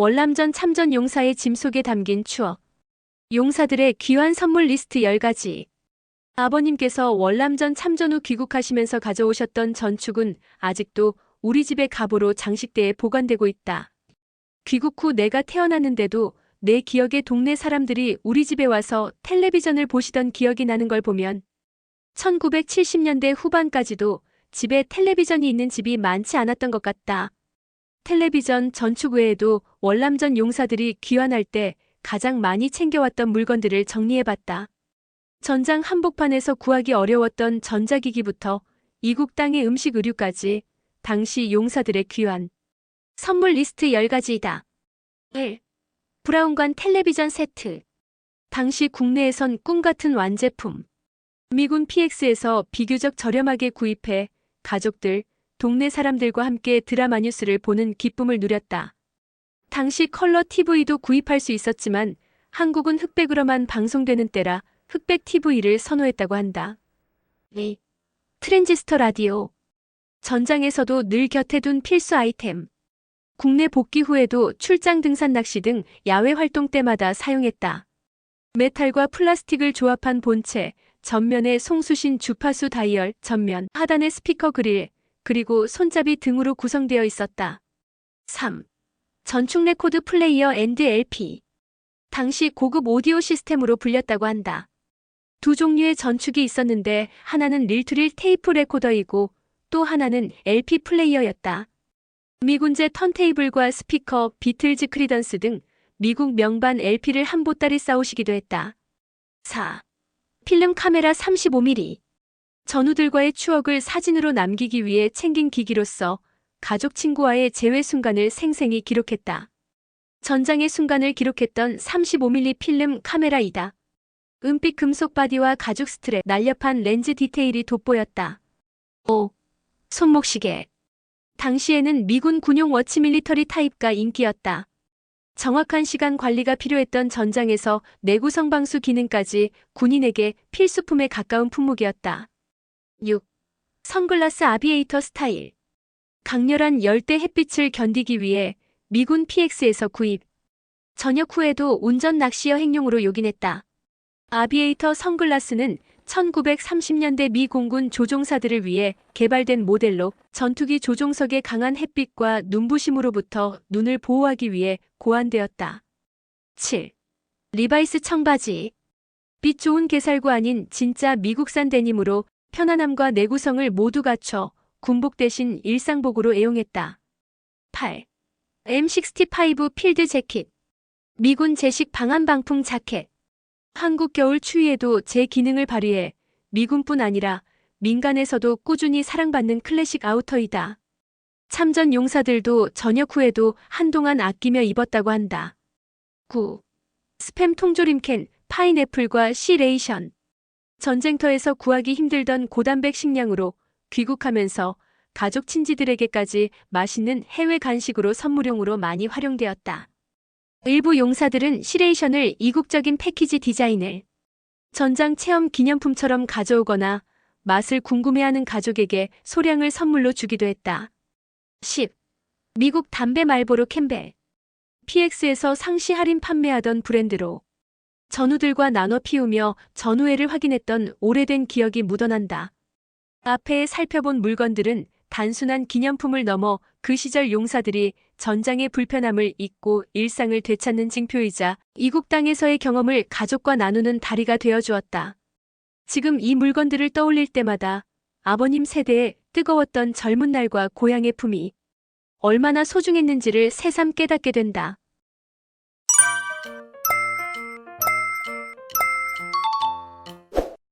월남전 참전 용사의 짐 속에 담긴 추억. 용사들의 귀한 선물 리스트 10가지. 아버님께서 월남전 참전 후 귀국하시면서 가져오셨던 전축은 아직도 우리 집의 갑으로 장식대에 보관되고 있다. 귀국 후 내가 태어났는데도 내 기억에 동네 사람들이 우리 집에 와서 텔레비전을 보시던 기억이 나는 걸 보면 1970년대 후반까지도 집에 텔레비전이 있는 집이 많지 않았던 것 같다. 텔레비전 전축 외에도 월남전 용사들이 귀환할 때 가장 많이 챙겨왔던 물건들을 정리해봤다. 전장 한복판에서 구하기 어려웠던 전자기기부터 이국 땅의 음식 의류까지 당시 용사들의 귀환. 선물 리스트 10가지이다. 1. 브라운관 텔레비전 세트. 당시 국내에선 꿈같은 완제품. 미군 PX에서 비교적 저렴하게 구입해 가족들, 동네 사람들과 함께 드라마 뉴스를 보는 기쁨을 누렸다. 당시 컬러 TV도 구입할 수 있었지만 한국은 흑백으로만 방송되는 때라 흑백 TV를 선호했다고 한다. 2. 트랜지스터 라디오. 전장에서도 늘 곁에 둔 필수 아이템. 국내 복귀 후에도 출장 등산 낚시 등 야외 활동 때마다 사용했다. 메탈과 플라스틱을 조합한 본체, 전면에 송수신 주파수 다이얼, 전면, 하단에 스피커 그릴, 그리고 손잡이 등으로 구성되어 있었다. 3. 전축 레코드 플레이어 앤드 LP. 당시 고급 오디오 시스템으로 불렸다고 한다. 두 종류의 전축이 있었는데 하나는 릴투릴 테이프 레코더이고 또 하나는 LP 플레이어였다. 미군제 턴테이블과 스피커, 비틀즈 크리던스 등 미국 명반 LP를 한 보따리 싸오시기도 했다. 4. 필름 카메라 35mm. 전우들과의 추억을 사진으로 남기기 위해 챙긴 기기로서 가족 친구와의 재회 순간을 생생히 기록했다. 전장의 순간을 기록했던 35mm 필름 카메라이다. 은빛 금속 바디와 가죽 스트랩, 날렵한 렌즈 디테일이 돋보였다. 5. 손목시계. 당시에는 미군 군용 워치 밀리터리 타입가 인기였다. 정확한 시간 관리가 필요했던 전장에서 내구성 방수 기능까지 군인에게 필수품에 가까운 품목이었다. 6. 선글라스 아비에이터 스타일. 강렬한 열대 햇빛을 견디기 위해 미군 PX에서 구입. 전역 후에도 운전 낚시 여 행용으로 요긴했다. 아비에이터 선글라스는 1930년대 미 공군 조종사들을 위해 개발된 모델로 전투기 조종석의 강한 햇빛과 눈부심으로부터 눈을 보호하기 위해 고안되었다. 7. 리바이스 청바지. 빛 좋은 개살구 아닌 진짜 미국산 데님으로 편안함과 내구성을 모두 갖춰 군복 대신 일상복으로 애용했다. 8. M65 필드 재킷. 미군 제식 방한 방풍 자켓. 한국 겨울 추위에도 제 기능을 발휘해 미군뿐 아니라 민간에서도 꾸준히 사랑받는 클래식 아우터이다. 참전 용사들도 전역 후에도 한동안 아끼며 입었다고 한다. 9. 스팸 통조림 캔, 파인애플과 시레이션. 전쟁터에서 구하기 힘들던 고단백 식량으로 귀국하면서 가족 친지들에게까지 맛있는 해외 간식으로 선물용으로 많이 활용되었다. 일부 용사들은 시레이션을 이국적인 패키지 디자인을 전장 체험 기념품처럼 가져오거나 맛을 궁금해하는 가족에게 소량을 선물로 주기도 했다. 10. 미국 담배 말보로 캠벨. PX에서 상시 할인 판매하던 브랜드로 전우들과 나눠 피우며 전우회를 확인했던 오래된 기억이 묻어난다. 앞에 살펴본 물건들은 단순한 기념품을 넘어 그 시절 용사들이 전장의 불편함을 잊고 일상을 되찾는 징표이자 이국 땅에서의 경험을 가족과 나누는 다리가 되어 주었다. 지금 이 물건들을 떠올릴 때마다 아버님 세대의 뜨거웠던 젊은 날과 고향의 품이 얼마나 소중했는지를 새삼 깨닫게 된다.